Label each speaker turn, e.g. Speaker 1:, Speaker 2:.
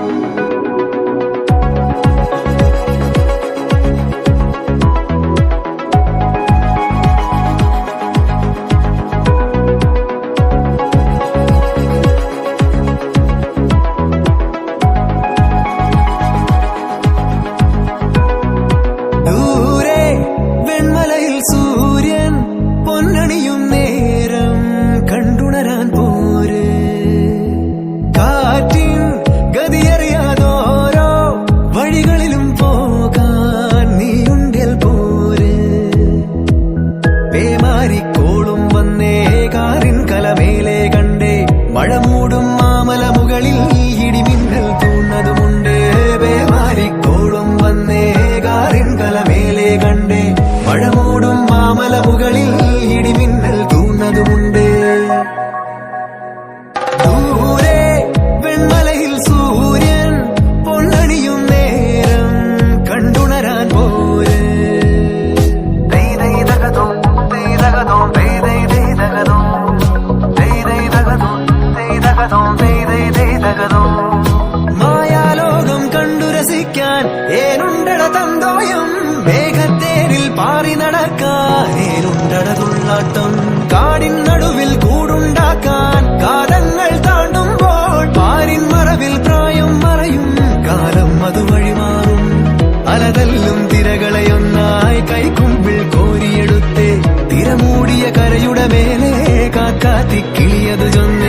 Speaker 1: Thank you. ഇടിമിന്നൽ തൂന്നതുമുണ്ട് പേമാരിക്കോളും വന്നേ കാറിൻ കലമേലെ നടക്കാൻ കാടിൻ നടുവിൽ കൂടുണ്ടാക്കാൻ കാലങ്ങൾ താണ്ടുമ്പോൾ പാരിൻ മറവിൽ പ്രായം മറയും. കാലം അത് വഴിമാറും അലതല്ലും തിരകളെയൊന്നായി കൈക്കുമ്പിൽ കോരിയെടുത്തേ. തിരമൂടിയ കരയുടെ മേലെ കാക്കാത്തി കിളിയത് ചൊന്നേ